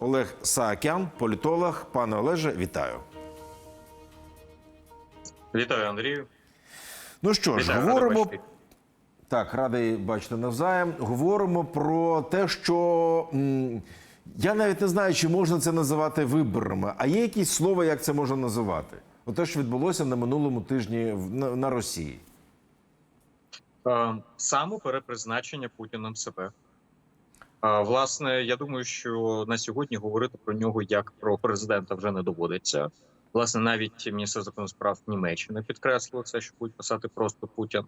Олег Саакян, політолог. Пане Олеже, вітаю. Вітаю, Андрію. Ну що ж, Вітаю, говоримо. Так, радий бачити навзаєм. Говоримо про те, що м, я навіть не знаю, чи можна це називати виборами. А є якісь слова, як це можна називати? От те, що відбулося на минулому тижні в- на, на Росії. Е, Самоперепризначення Путіним себе. Власне, я думаю, що на сьогодні говорити про нього як про президента вже не доводиться. Власне, навіть міністр закордонних справ Німеччини підкреслило це, що будуть писати просто Путін.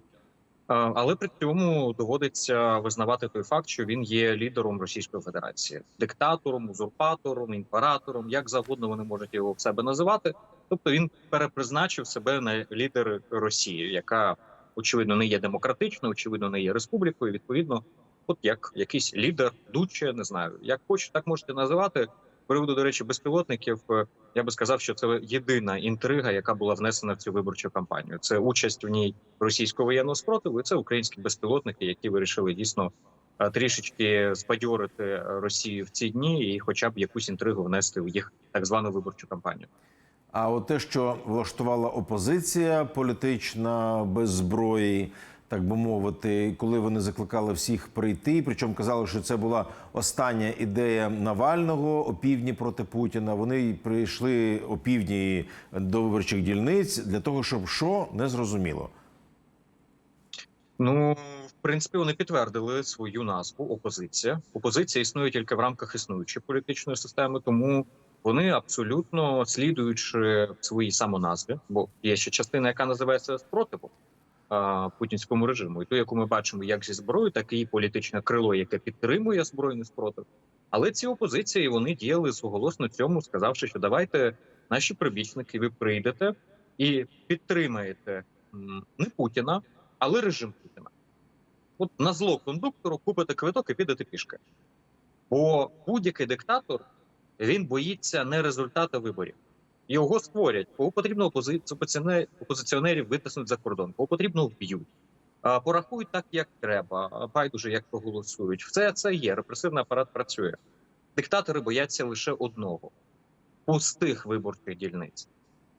Але при цьому доводиться визнавати той факт, що він є лідером Російської Федерації, диктатором, узурпатором, імператором, як завгодно вони можуть його в себе називати. Тобто він перепризначив себе на лідер Росії, яка очевидно не є демократичною, очевидно, не є республікою. Відповідно, от як якийсь лідер, дуче, не знаю, як хочете, так можете називати. Приводу до речі, безпілотників. е, Я би сказав, що це єдина інтрига, яка була внесена в цю виборчу кампанію. Це участь в ній російського воєнного спротиву. і Це українські безпілотники, які вирішили дійсно е, трішечки спадьорити е, Росію в ці дні, і, хоча б якусь інтригу внести в їх так звану виборчу кампанію. А от те, що влаштувала опозиція політична без зброї, так би мовити, коли вони закликали всіх прийти, причому казали, що це була остання ідея Навального опівдні проти Путіна. Вони прийшли опівдні до виборчих дільниць для того, щоб що не зрозуміло. Ну, в принципі, вони підтвердили свою назву опозиція. Опозиція існує тільки в рамках існуючої політичної системи, тому вони абсолютно слідуючи своїй самоназві, бо є ще частина, яка називається спротивом путінському режиму, і ту, яку ми бачимо як зі зброєю, так і політичне крило, яке підтримує збройний спротив. Але ці опозиції вони діяли суголосно цьому, сказавши, що давайте наші прибічники, ви прийдете і підтримаєте не Путіна, але режим Путіна. От на зло кондуктору купите квиток і підете пішки. Бо будь-який диктатор він боїться не результату виборів. Його створять, кого потрібно опози- опозиціонерів витиснуть за кордон, кого потрібно вб'ють. Порахують так, як треба, байдуже як проголосують. Все це є. Репресивний апарат працює. Диктатори бояться лише одного пустих виборчих дільниць,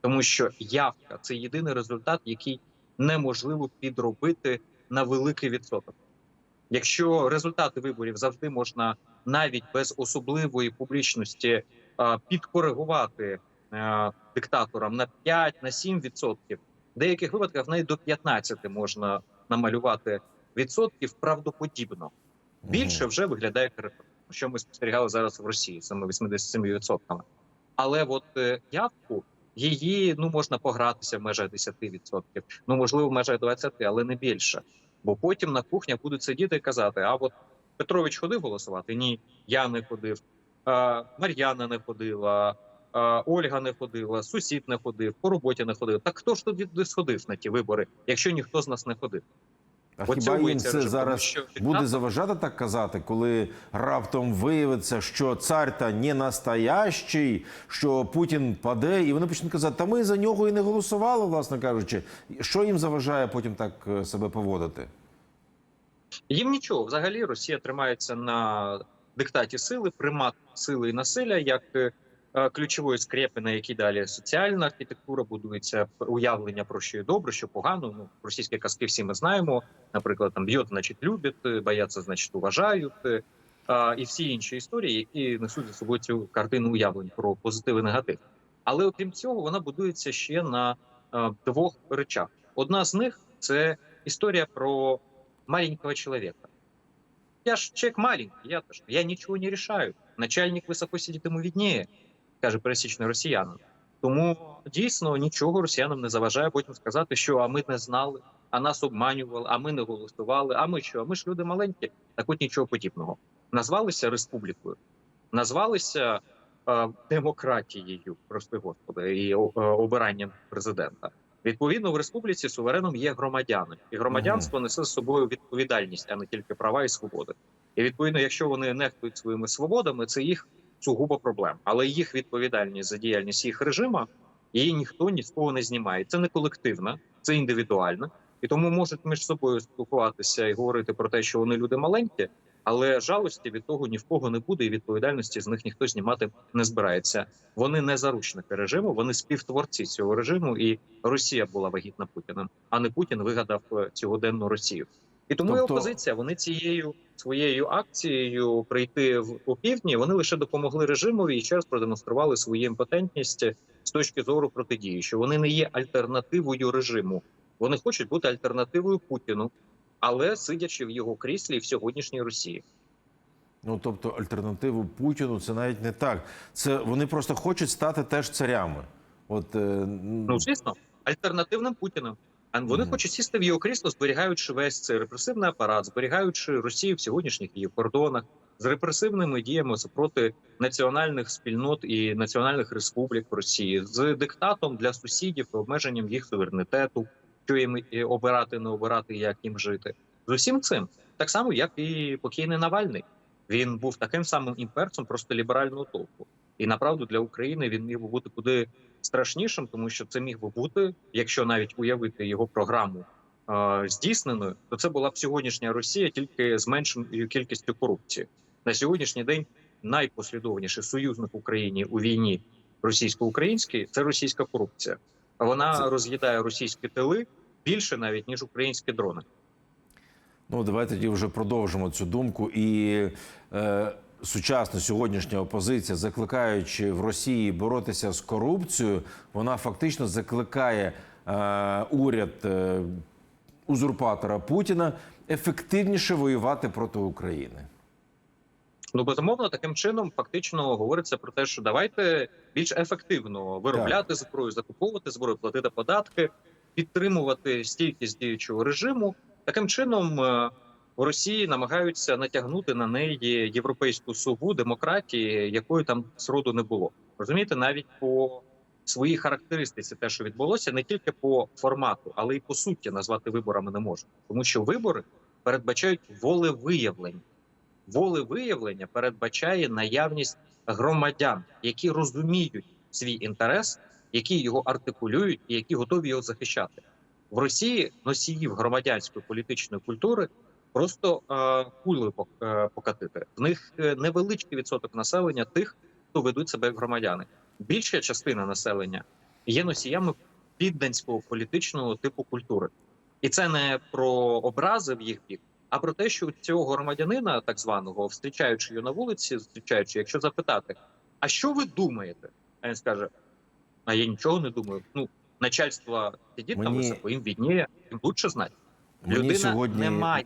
тому що явка це єдиний результат, який неможливо підробити на великий відсоток. Якщо результати виборів завжди можна навіть без особливої публічності підкоригувати диктаторам на 5 на 7 відсотків, в деяких випадках навіть до 15 можна намалювати відсотків правдоподібно. Більше вже виглядає карикатурно, що ми спостерігали зараз в Росії, саме 87%. Але от е, явку її ну можна погратися в межах 10%, ну можливо, в межах 20%, але не більше. Бо потім на кухнях будуть сидіти і казати: а от Петрович ходив голосувати? Ні, я не ходив, Мар'яна не ходила, Ольга не ходила, сусід не ходив, по роботі не ходив. Так хто ж тоді сходив на ті вибори, якщо ніхто з нас не ходив? А От хіба їм це режим, зараз що буде заважати так казати, коли раптом виявиться, що цар та не настоящий, що Путін паде, і вони почнуть казати, та ми за нього і не голосували, власне кажучи. Що їм заважає потім так е, себе поводити? Їм нічого. Взагалі Росія тримається на диктаті сили, примат сили і насилля як е, ключової скрепи, на якій далі соціальна архітектура будується, уявлення про що є добре, що погано. Ну російські казки всі ми знаємо. Наприклад, там б'ють, значить, любять, е, бояться, значить, уважають. е, і всі інші історії, які несуть за собою цю картину уявлень про позитив і негатив. Але окрім цього, вона будується ще на е, двох речах. Одна з них це історія про маленького человека. Я ж человек маленький, я что? Я ничего не решаю. Начальник високо сидить йому відніє, каже пересічний росіянин. Тому дійсно нічого росіянам не заважає потім сказати, що а ми не знали, а нас обманювали, а ми не голосували. А ми що? А ми ж люди маленькі. Так от нічого подібного. Назвалися республікою, назвалися е, демократією, прости господи, і е, обиранням президента. Відповідно, в республіці сувереном є громадяни, і громадянство несе з собою відповідальність, а не тільки права і свободи. І відповідно, якщо вони нехтують своїми свободами, це їх сугубо проблем. Але їх відповідальність за діяльність їх режима її ніхто ні з кого не знімає. Це не колективна, це індивідуальна. І тому можуть між собою спілкуватися і говорити про те, що вони люди маленькі, Але жалості від того ні в кого не буде, і відповідальності з них ніхто знімати не збирається. Вони не заручники режиму, вони співтворці цього режиму, і Росія була вагітна Путіним, а не Путін вигадав е, цьогоденну Росію. І тому Тобто- і опозиція вони цією своєю акцією прийти в опівдні. Вони лише допомогли режимові і ще раз продемонстрували свою імпотентність з точки зору протидії, що вони не є альтернативою режиму. Вони хочуть бути альтернативою Путіну, але сидячи в його кріслі в сьогоднішній Росії. Ну тобто альтернативу Путіну це навіть не так. Це вони просто хочуть стати теж царями. От е, Ну звісно, альтернативним Путіним. А вони Мгм. хочуть сісти в його крісло, зберігаючи весь цей репресивний апарат, зберігаючи Росію в сьогоднішніх її кордонах з репресивними діями супроти національних спільнот і національних республік Росії, з диктатом для сусідів, обмеженням їх суверенітету, що їм е, обирати, не обирати, як їм жити. З усім цим так само, як і покійний Навальний. Він був таким самим імперцем, просто ліберального толку. І направду для України він міг би бути куди страшнішим, тому що це міг би бути, якщо навіть уявити його програму е, здійсненою, то це була б сьогоднішня Росія тільки з меншою кількістю корупції. На сьогоднішній день найпослідовніший союзник Україні у війні російсько-українській це російська корупція. Вона Це- роз'їдає російські тили більше навіть ніж українські дрони. Ну, давайте тоді вже продовжимо цю думку. І е, сучасна сьогоднішня опозиція, закликаючи в Росії боротися з корупцією, вона фактично закликає е, уряд е, узурпатора Путіна ефективніше воювати проти України. Ну безумовно, таким чином фактично говориться про те, що давайте більш ефективно виробляти зброю, закуповувати зброю, платити податки, підтримувати стійкість діючого режиму. Таким чином е, в Росії намагаються натягнути на неї європейську сову демократії, якої там сроду не було. Розумієте, навіть по своїй характеристиці, те, що відбулося, не тільки по формату, але й по суті назвати виборами не можна, тому що вибори передбачають волевиявлення волевиявлення передбачає наявність громадян, які розуміють свій інтерес, які його артикулюють і які готові його захищати в Росії. Носіїв громадянської політичної культури просто кулею е, покатити. В них е, невеличкий відсоток населення тих, хто ведуть себе як громадяни. Більша частина населення є носіями підданського політичного типу культури, і це не про образи в їх бік, а про те, що цього громадянина, так званого, зустрічаючи його на вулиці, зустрічаючи, якщо запитати, а що ви думаєте? А він скаже: А я нічого не думаю. Ну, начальство сидить там Мені- високо, їм відніє, їм лучше знати. Людина сьогодні не має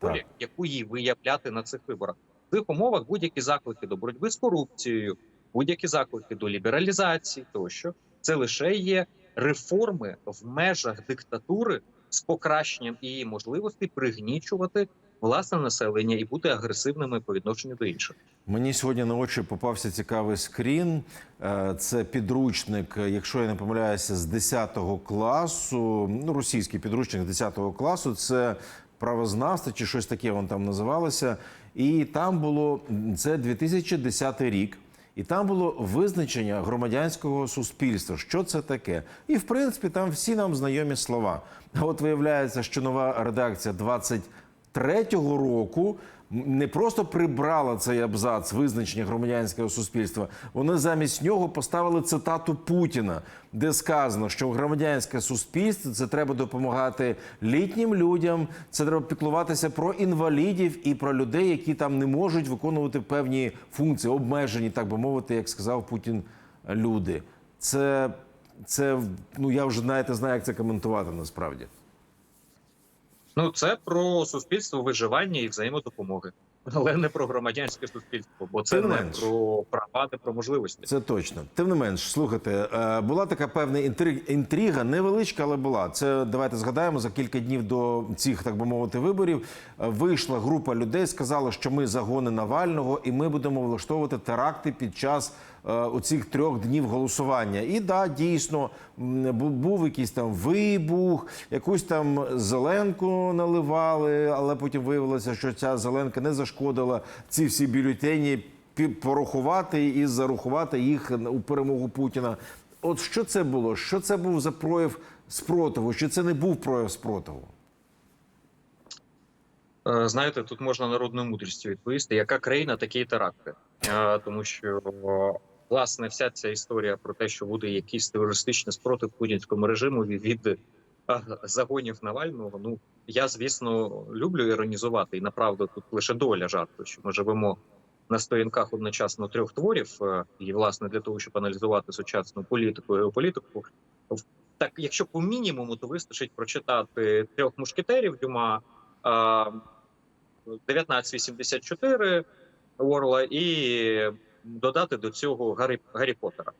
волі, яку їй виявляти на цих виборах. В цих умовах будь-які заклики до боротьби з корупцією, будь-які заклики до лібералізації, тощо це лише є реформи в межах диктатури з покращенням її можливостей пригнічувати власне населення і бути агресивними по відношенню до інших. Мені сьогодні на очі попався цікавий скрін. Е, Це підручник, якщо я не помиляюся, з 10 класу. Ну, російський підручник з 10 класу. Це правознавство чи щось таке воно там називалося. І там було це 2010 рік. І там було визначення громадянського суспільства. Що це таке? І в принципі там всі нам знайомі слова. От виявляється, що нова редакція 23-го року не просто прибрала цей абзац визначення громадянського суспільства, вони замість нього поставили цитату Путіна, де сказано, що громадянське суспільство це треба допомагати літнім людям, це треба піклуватися про інвалідів і про людей, які там не можуть виконувати певні функції, обмежені, так би мовити, як сказав Путін, люди. Це, це ну я вже знаєте, знаю, як це коментувати насправді. Ну це про суспільство виживання і взаємодопомоги, але не про громадянське суспільство, бо це Тим не менш. про права, не про можливості. Це точно. Тим не менш, слухайте, е, була така певна інтрига, інтрига, невеличка, але була. Це давайте згадаємо за кілька днів до цих, так би мовити, виборів. е, Вийшла група людей, сказала, що ми загони Навального, і ми будемо влаштовувати теракти під час е, оцих трьох днів голосування. І да, дійсно був якийсь там вибух, якусь там зеленку наливали, але потім виявилося, що ця зеленка не зашкодила ці всі бюлетені порахувати і зарахувати їх у перемогу Путіна. От що це було? Що це був за прояв спротиву? Чи це не був прояв спротиву? Е, Знаєте, тут можна народною мудрістю відповісти, яка країна, такі й теракти. Е, Тому що власне вся ця історія про те, що буде якийсь терористичний спротив путінському режиму від, е, загонів Навального. Ну я звісно люблю іронізувати, і направду тут лише доля жарту, що ми живемо на сторінках одночасно трьох творів, і власне для того, щоб аналізувати сучасну політику і геополітику. Так, якщо по мінімуму, то вистачить прочитати трьох мушкетерів Дюма. Е, 1984 Орла і додати до цього Гаррі, Гаррі Поттера.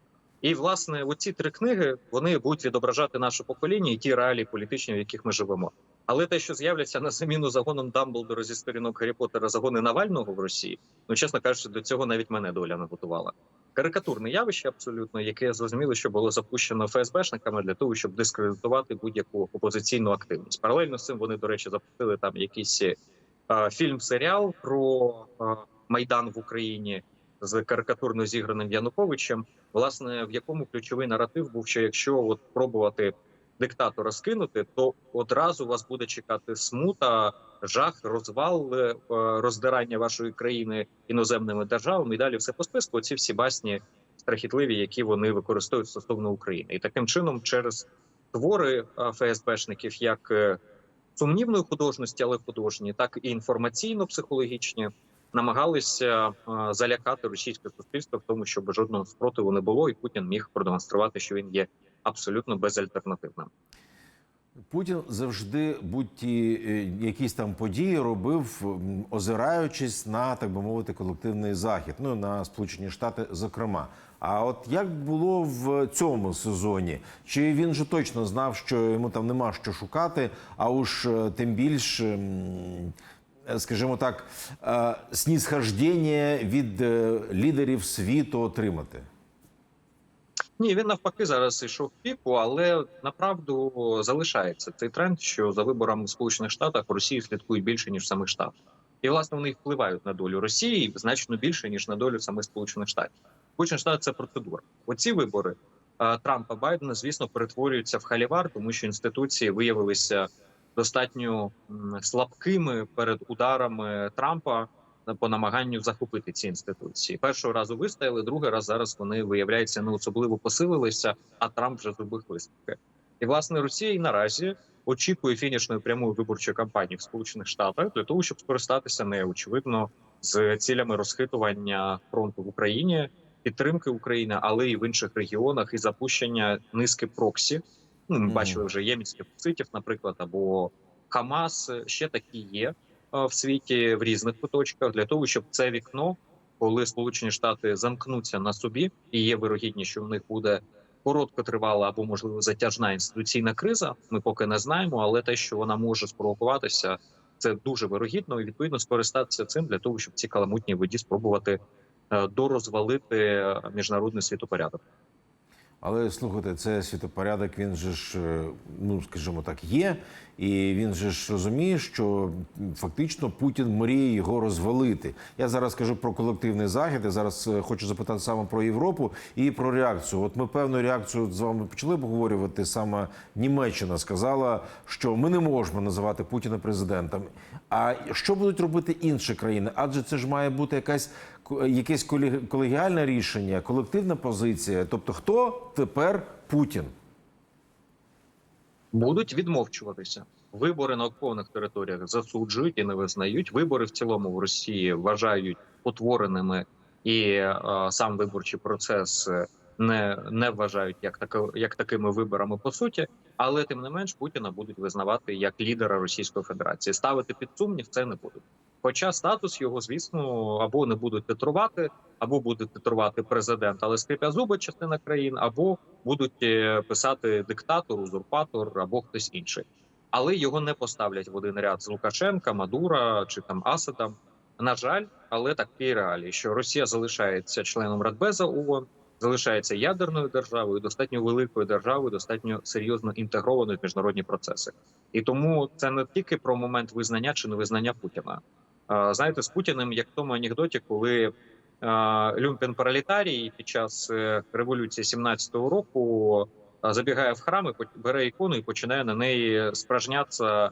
І власне оці три книги вони будуть відображати наше покоління і ті реалії політичні, в яких ми живемо. Але те, що з'являться на заміну загоном Дамблдора зі сторінок Гаррі Поттера загони Навального в Росії, ну чесно кажучи, до цього навіть мене доля не готувала. Карикатурне явище абсолютно, яке зрозуміло, що було запущено ФСБшниками для того, щоб дискредитувати будь-яку опозиційну активність. Паралельно з цим вони, до речі, запустили там якісь фільм-серіал про е, майдан в Україні з карикатурно зіграним Януковичем, власне, в якому ключовий наратив був, що якщо от пробувати диктатора скинути, то одразу вас буде чекати смута, жах, розвал, е, роздирання вашої країни іноземними державами. І далі все по списку. Ці всі басні страхітливі, які вони використовують стосовно України, і таким чином, через твори е, ФСБшників, як е, сумнівної художності, але художні, так і інформаційно-психологічні, намагалися е, залякати російське суспільство в тому, щоб жодного спротиву не було, і Путін міг продемонструвати, що він є абсолютно безальтернативним. Путін завжди будь-ті е, якісь там події робив, озираючись на так би мовити колективний захід. Ну на Сполучені Штати, зокрема. А от як було в цьому сезоні? Чи він же точно знав, що йому там нема що шукати? А уж е, тим більш, ем, е, скажімо так, е, снісхождення від лідерів світу отримати? Ні, він навпаки зараз йшов в піку, але направду залишається цей тренд, що за виборами в Сполучених Штатах Росію слідкують більше ніж самих Штатах. І власне вони впливають на долю Росії значно більше ніж на долю самих Сполучених Штатів. Сполучені Штати це процедура. Оці вибори Трампа Байдена, звісно, перетворюються в халівар, тому що інституції виявилися достатньо слабкими перед ударами Трампа по намаганню захопити ці інституції. Першого разу вистояли, другий раз зараз вони виявляється не особливо посилилися, а Трамп вже зробив висновки. І власне Росія і наразі очікує фінішної прямої виборчої кампанії в Сполучених Штатах для того, щоб скористатися нею, очевидно, з цілями розхитування фронту в Україні, підтримки України, але і в інших регіонах, і запущення низки проксі. Ну, ми бачили вже ємінських ситів, наприклад, або Хамас ще такі є в світі в різних куточках для того, щоб це вікно, коли Сполучені Штати замкнуться на собі, і є вирогідність, що в них буде короткотривала або можливо затяжна інституційна криза. Ми поки не знаємо, але те, що вона може спровокуватися, це дуже вирогідно, і відповідно скористатися цим для того, щоб ці каламутні воді спробувати е, дорозвалити міжнародний світопорядок. Але слухайте, це світопорядок. Він же ж, е, ну скажімо так, є, і він же ж розуміє, що фактично Путін мріє його розвалити. Я зараз кажу про колективний захід. Я зараз е, хочу запитати саме про Європу і про реакцію. От ми певну реакцію з вами почали обговорювати. Саме Німеччина сказала, що ми не можемо називати Путіна президентом. А що будуть робити інші країни? Адже це ж має бути якась якесь колегіальне рішення, колективна позиція. Тобто, хто тепер Путін? будуть відмовчуватися. Вибори на окупованих територіях засуджують і не визнають. Вибори в цілому в Росії вважають потвореними, і е, сам виборчий процес не, не вважають як таки, як такими виборами по суті. Але тим не менш Путіна будуть визнавати як лідера Російської Федерації. Ставити під сумнів це не будуть. Хоча статус його, звісно, або не будуть титрувати, або буде титрувати президент, але скрипя зуби частина країн, або будуть е, писати диктатор, узурпатор або хтось інший. Але його не поставлять в один ряд з Лукашенка, Мадура чи там Асадом. На жаль, але такі реалії, що Росія залишається членом Радбеза ООН, залишається ядерною державою, достатньо великою державою, достатньо серйозно інтегрованою в міжнародні процеси. І тому це не тільки про момент визнання чи невизнання Путіна. Знаєте, з Путіним, як в тому анекдоті, коли а, Люмпен пролетарій під час е, революції 17-го року забігає в храм і бере ікону і починає на неї спражнятися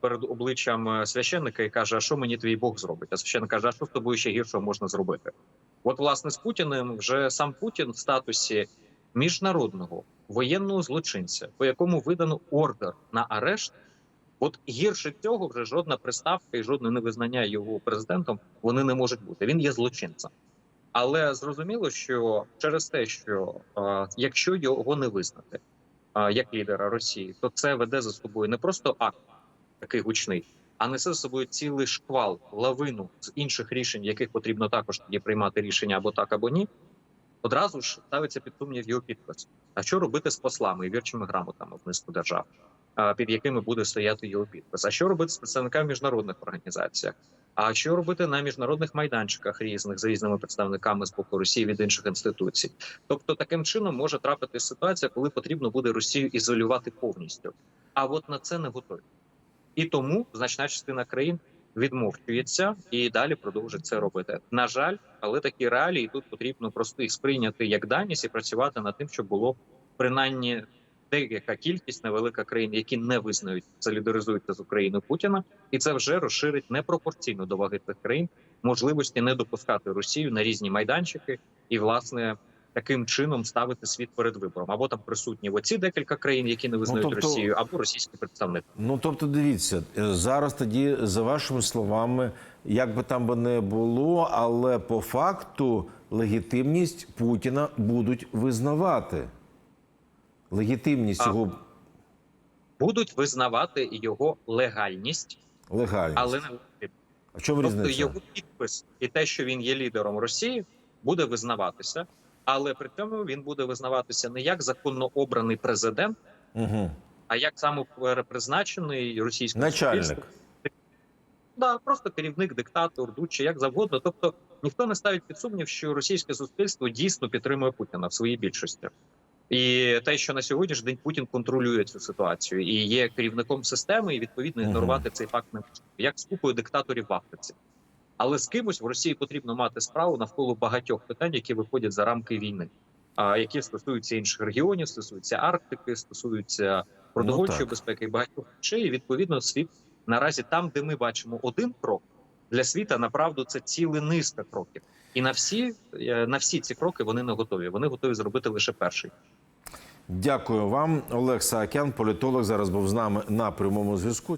перед обличчям е, священника і каже: А що мені твій Бог зробить? А священник каже: А що з тобою ще гіршого можна зробити? От, власне, з Путіним вже сам Путін в статусі міжнародного воєнного злочинця, по якому видано ордер на арешт. От гірше цього вже жодна приставка і жодне невизнання його президентом вони не можуть бути. Він є злочинцем. Але зрозуміло, що через те, що е, якщо його не визнати е, як лідера Росії, то це веде за собою не просто акт такий гучний, а несе за собою цілий шквал, лавину з інших рішень, яких потрібно також тоді приймати рішення або так, або ні. Одразу ж ставиться під сумнів його підпис. А що робити з послами і вірчими грамотами в низку держав, під якими буде стояти його підпис? А що робити з представниками міжнародних організаціях? А що робити на міжнародних майданчиках різних з різними представниками з боку Росії від інших інституцій? Тобто, таким чином може трапитися ситуація, коли потрібно буде Росію ізолювати повністю. А от на це не готові. І тому значна частина країн відмовчується і далі продовжить це робити. На жаль, але такі реалії тут потрібно просто їх сприйняти як даність і працювати над тим, щоб було принаймні деяка кількість невелика країн, які не визнають солідаризуються з Україною Путіна, і це вже розширить непропорційно до ваги цих країн можливості не допускати Росію на різні майданчики і власне. Таким чином ставити світ перед вибором, або там присутні в оці декілька країн, які не визнають тобто- Росію, або російські представники. Ну тобто, дивіться, е, зараз тоді, за вашими словами, як би там би не було, але по факту легітимність Путіна будуть визнавати. Легітимність А, його будуть визнавати його легальність, легальність. але не легітимність. А чому тобто різниця? його підпис і те, що він є лідером Росії, буде визнаватися, але при цьому він буде визнаватися не як законно обраний президент, Угу. а як самопризначений російським Начальник. Да, просто керівник, диктатор, дуче, як завгодно. Тобто ніхто не ставить під сумнів, що російське суспільство дійсно підтримує Путіна в своїй більшості. І те, що на сьогоднішній день Путін контролює цю ситуацію і є керівником системи, і відповідно ігнорувати цей факт не можна. як з купою диктаторів в Африці. Але з кимось в Росії потрібно мати справу навколо багатьох питань, які виходять за рамки війни, а які стосуються інших регіонів, стосуються Арктики, стосуються продовольчої так. безпеки і багатьох речей. І відповідно світ наразі там, де ми бачимо один крок для світа, направду це ціла низка кроків. І на всі е, на всі ці кроки вони не готові. Вони готові зробити лише перший. Дякую вам, Олег Саакян, політолог, зараз був з нами на прямому зв'язку.